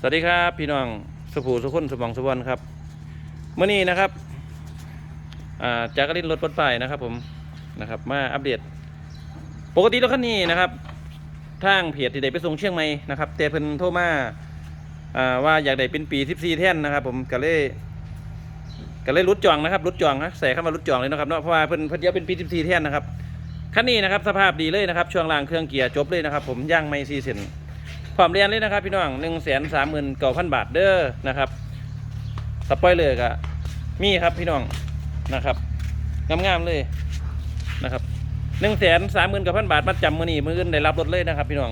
สวัสดีครับพี่น้องสุภูสุขุนสุบองสุวรรณครับเมื่อนี้นะครับจากกรินรถปลดป้ายนะครับผมนะครับมาอัปเดต ปกติรถคันนี้นะครับทางเพจที่ได้ไปส่งเชียงใหม่นะครับแต่เพิ่นโทรมาว่าอยากได้เป็นปี14แท่นนะครับ ผมก็เลยก็เลยรุดจองนะครับรุดจองนะใส่เข้ามารุดจองเลยนะครับเนาะเพราะว่าเพิ่นเพิ่นเดียวเป็นปี14แท่นนะครับคันนี้นะครับสภาพดีเลยนะครับช่วงล่างเครื่องเกียร์จบเลยนะครับ ผมย่างไม่ซีเซน พร้อมเรียนเลยนะครับพี่น้องหนึ่งแสนสามหมื่นเก้าพันบาทเด้อนะครับสปอยเลยกะมีครับพี่น้องนะครับงามๆเลยนะครับหนึ่งแสนสามหมื่นเก้าพันบาทมัดจำมือนีมืออื่นได้รับรถเลยนะครับ พี่น้อง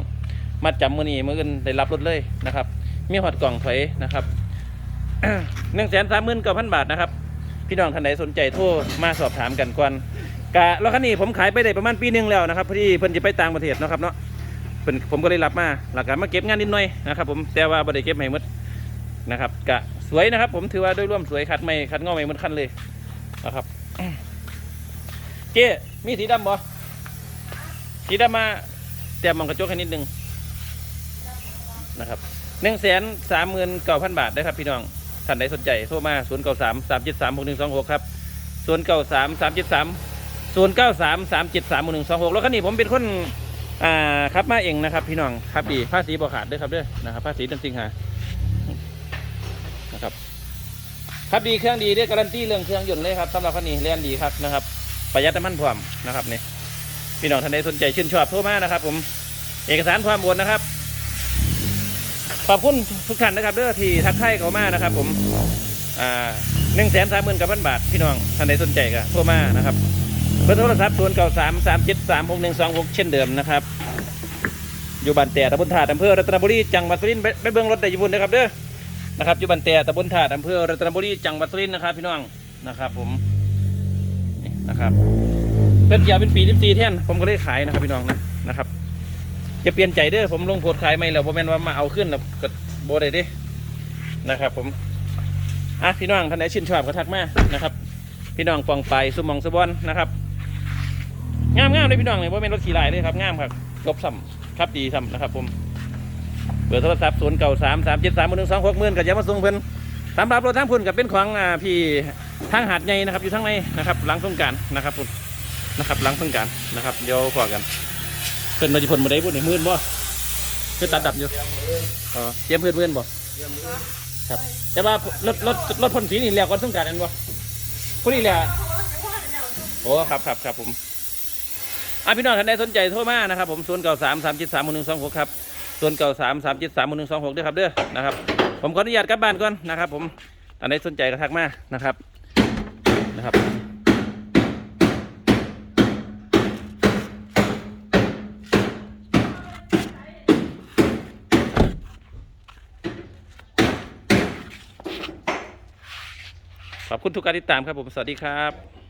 มัดจำมือนีมืออื่นได้รับรถเลยนะครับ มีหอดกล่องถอยนะครับหนึ่งแสนสามหมื่นเก้าพันบาทนะครับ พี่น้องท่านใดสนใจโทรมาสอบถามกันก่อนกะรถคันนี้ผมขายไปได้ประมาณปีหนึ่งแล้วนะครับพอดีเพิ่นจะไปต่างประเทศเนาะครับเนาะ เป็นผมก็เลยรับมาหลักการมาเก็บงานนิดหน่อยนะครับผมแต่ว่าบ่ได้เก็บให้หมดนะครับกะสวยนะครับ ผมถือว่าโดยรวมสวยคัดไม่คัดงอไม่หมดคันเลยนะครับ เจ๊มีสีดำบ่สีดำมาแต้มมองกระจกให้นิดนึงนะครับหนึ่งแสนสามหมื่นเก้าพันบาทได้ครับพี่น้องท่านใดสนใจโทรมาศูนย์เก้าสามสามเจ็ดสามหกหนึ่งสองหกครับศูนย์เก้าสามสามเจ็ดสามศูนย์เก้าสามสามเจ็ดสามหกหนึ่งสองหกแล้วคันนี้ผมเป็นคน อ่าครับมาเองนะครับ พี่น้องครับดีภาษีบ่ขาดด้วยครับด้อนะครับภาษีเดือนสิงหานะครับ ครับดีเครื่องดีด้อการันตีเรื่องเครื่องยนต์เลยครับสำหรับคันนี้เรียนดีครับนะครับ ประหยัดน้ำมันพร้อมนะครับนี่พี่น้องท่านใดสนใจชื่นชอบโทรมานะครับ ผมเอกสารความโอนนะครับ ขอบคุณทุกท่านนะครับเด้อที่ทักทายเขามานะครับ ผมอ่าหนึ่งแสนสามหมื่นกับพันบาทพี่น้องท่านใดสนใจก็โทรมานะครับ เบอร์โทรศัพท์ศูนย์เก้าสามสามเจ็ดสามหกหนึ่งสองหกเช่นเดิมนะครับ อยู่บ้านแต่ตำบลถาดอำเภอรัตนบุรีจังหวัดสุรินทร์ไปไปเบิ้งรถได้อยู่บุญนะครับเด้อนะครับอยู่บ้านแต่ตำบลถาดอำเภอรัตนบุรีจังหวัดสุรินทร์นะครับ พี่น้องนะครับ ผมนี่นะครับเป็นยาเป็นปีสิบสี่เท่นผมก็เลยขายนะครับพี่น้องนะนะครับจะเปลี่ยนใจเด้อผมลงโพสต์ขายไม่แล้วผมแม่นว่ามาเอาขึ้นแล้วก็โบได้เด้นะครับ ผมอะพี่น้องท่านไหนชื่นชอบก็ทักมานะครับ พี่น้องปองไปสุมองสบอนนะครับ งามงามเลยพี่น้องเลยว่าเป็นรถขี่ลายเลยครับงามครับลบซ้ำครับดีซ้ำนะครับ ผมเบอร์โทรศัพท์ศูนย์เก้าสามสามเจ็ดสามหนึ่งสองหกหมื่นกับยามาส่งเพิ่นสำหรับรถทั้งพุ่นกับเป็นของอพี่ทางหาดใหญ่นะครับ อยู่ทั้งในนะครับหลังสงการนะครับพุ่นนะครับหลังสงการนะครับเดี๋ยวพอกันเพิ่นมาจะพ่นมาได้พุ่นในมื่นบ่เพิ่นตัดดับอยู่เตรียมเพื่อนเพื่อนบ่ครับ แต่ว่ารถรถรถพ่นสีนี่แล้วก่อนสงการนั่นบ่พุ่นนี่แหละโอ้ครับครับครับผม อะพี่น้องท่านใดสนใจโทรมานะครับผมศูนย์เก้าสามสามเจ็ดสามหนึ่งสองหกครับศูนย์เก้าสามสามเจ็ดสามหนึ่งสองหกด้วยครับเด้อนะครับผมขออนุญาตกลับบ้านก่อนนะครับ ผมท่านใดสนใจก็ทักมานะครับนะครับขอบคุณทุกการติดตามครับผม สวัสดีครับ